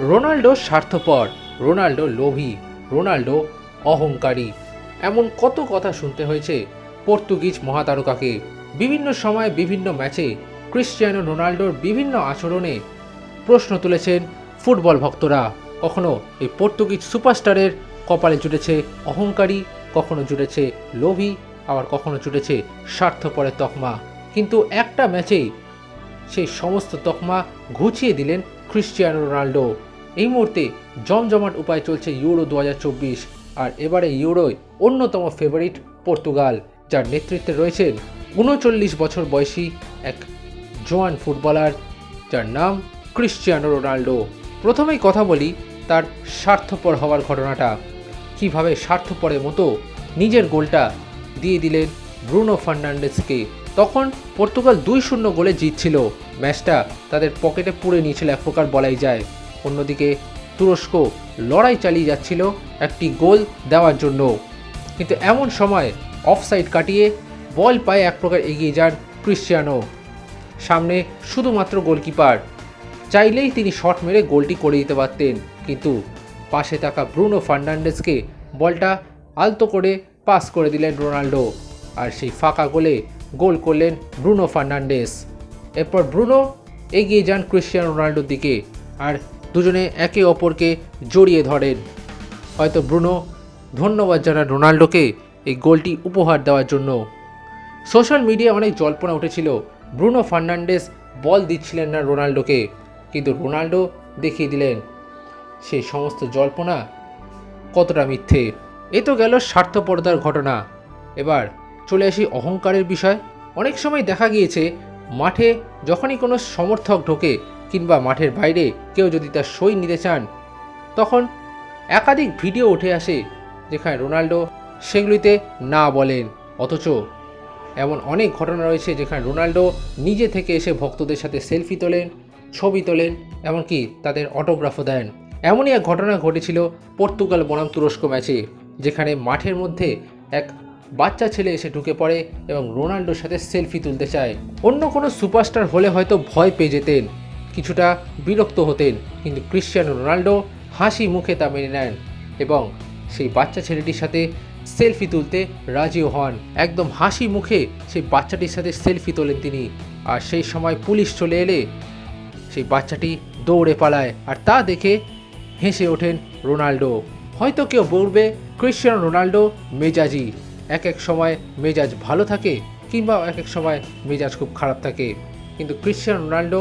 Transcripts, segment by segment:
Ronaldo স্বার্থপর, Ronaldo লোভী, Ronaldo অহংকারী। এমন কত কথা শুনতে হয়েছে পর্তুগিজ মহাতারকাকে। বিভিন্ন সময় বিভিন্ন ম্যাচে ক্রিশ্চিয়ানো রোনাল্ডোর বিভিন্ন আচরণে প্রশ্ন তুলেছেন ফুটবল ভক্তরা। কখনো এই পর্তুগিজ সুপারস্টারের কপালে জুটেছে অহংকারী, কখনো জুটেছে লোভী, আবার কখনো জুটেছে স্বার্থপরের তকমা। কিন্তু একটা ম্যাচেই সেই সমস্ত তকমা ঘুচিয়ে দিলেন ক্রিশ্চিয়ানো রোনাল্ডো। এই মুহূর্তে জমজমাট উপায় চলছে ইউরো দু হাজার চব্বিশ আর এবারে ইউরোয় অন্যতম ফেভারিট পর্তুগাল, যার নেতৃত্বে রয়েছেন উনচল্লিশ বছর বয়সী এক জোয়ান ফুটবলার, যার নাম ক্রিশ্চিয়ানো রোনাল্ডো। প্রথমেই কথা বলি তার স্বার্থপর হওয়ার ঘটনাটা। কীভাবে স্বার্থপরের মতো নিজের গোলটা দিয়ে দিলেন ব্রুনো ফার্নান্ডেসকে তখন পর্তুগাল দুই শূন্য গোলে জিতছিল। ম্যাচটা তাদের পকেটে পুড়ে নিয়েছিল, এক প্রকার বলাই যায়। অন্যদিকে তুরস্ক লড়াই চালিয়ে যাচ্ছিল একটি গোল দেওয়ার জন্য। কিন্তু এমন সময় অফসাইড কাটিয়ে বল পায়ে এক প্রকার এগিয়ে যান ক্রিশ্চিয়ানো। সামনে শুধুমাত্র গোলকিপার। চাইলেই তিনি শট মেরে গোলটি করে দিতে পারতেন, কিন্তু পাশে থাকা ব্রুনো ফার্নান্ডেসকে বলটা আলতো করে পাস করে দিলেন রোনাল্ডো আর সেই ফাঁকা গোলে গোল করলেন ব্রুনো ফার্নান্ডেস এরপর ব্রুনো এগিয়ে যান ক্রিশ্চিয়ানো রোনাল্ডোর দিকে আর দুজনে একে অপরকে জড়িয়ে ধরেন। হয়তো ব্রুনো ধন্যবাদ জানান রোনাল্ডোকে এই গোলটি উপহার দেওয়ার জন্য। সোশ্যাল মিডিয়ায় অনেক জল্পনা উঠেছিল, ব্রুনো ফার্নান্ডেস বল দিচ্ছিলেন না রোনাল্ডোকে, কিন্তু রোনাল্ডো দেখিয়ে দিলেন সেই সমস্ত জল্পনা কতটা মিথ্যে। এ তো গেল স্বার্থপরতার ঘটনা। এবার চলে আসি অহংকারের বিষয়। অনেক সময় দেখা গিয়েছে, মাঠে যখনই কোনো সমর্থক ঢোকে কিংবা মাঠের বাইরে কেউ যদি তার সই নিতে চান, তখন একাধিক ভিডিও উঠে আসে যেখানে রোনাল্ডো সেগুলিতে না বলেন। অথচ এমন অনেক ঘটনা রয়েছে যেখানে রোনাল্ডো নিজে থেকে এসে ভক্তদের সাথে সেলফি তোলেন, ছবি তোলেন, এমনকি তাদের অটোগ্রাফও দেন। এমনই এক ঘটনা ঘটেছিল পর্তুগাল বনাম তুরস্ক ম্যাচে, যেখানে মাঠের মধ্যে এক বাচ্চা ছেলে এসে ঢুকে পড়ে এবং রোনাল্ডোর সাথে সেলফি তুলতে চায়। অন্য কোনো সুপারস্টার হলে হয়তো ভয় পেয়ে যেতেন। কিছুটা বিরক্ত হতেন, কিন্তু ক্রিশ্চিয়ানো রোনাল্ডো হাসি মুখে তা মেনে নেন এবং সেই বাচ্চা ছেলেটির সাথে সেলফি তুলতে রাজিও হন। একদম হাসি মুখে সেই বাচ্চাটির সাথে সেলফি তোলেন তিনি। আর সেই সময় পুলিশ চলে এলে সেই বাচ্চাটি দৌড়ে পালায় আর তা দেখে হেসে ওঠেন রোনাল্ডো। হয়তো কেউ বলবে, ক্রিশ্চিয়ানো রোনাল্ডো মেজাজি। এক এক সময় মেজাজ ভালো থাকে কিংবা এক এক সময় মেজাজ খুব খারাপ থাকে। কিন্তু ক্রিশ্চিয়ানো রোনাল্ডো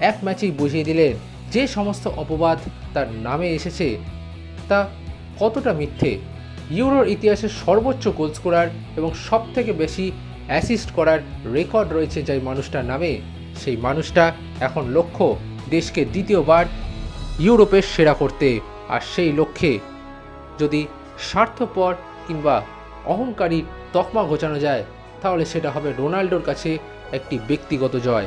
এক ম্যাচেই বুঝিয়ে দিলেন যে সমস্ত অপবাদ তার নামে এসেছে, তা কতটা মিথ্যে? ইউরোর ইতিহাসে সর্বোচ্চ গোল স্কোরার এবং সব থেকে বেশি অ্যাসিস্ট করার রেকর্ড রয়েছে যে মানুষটার নামে। সেই মানুষটা এখন লক্ষ্য দেশকে দ্বিতীয়বার ইউরোপের সেরা করতে। আর সেই লক্ষ্যে যদি স্বার্থপর কিংবা অহংকারী তকমা ঘোচানো যায়, তাহলে সেটা হবে রোনাল্ডোর কাছে একটি ব্যক্তিগত জয়।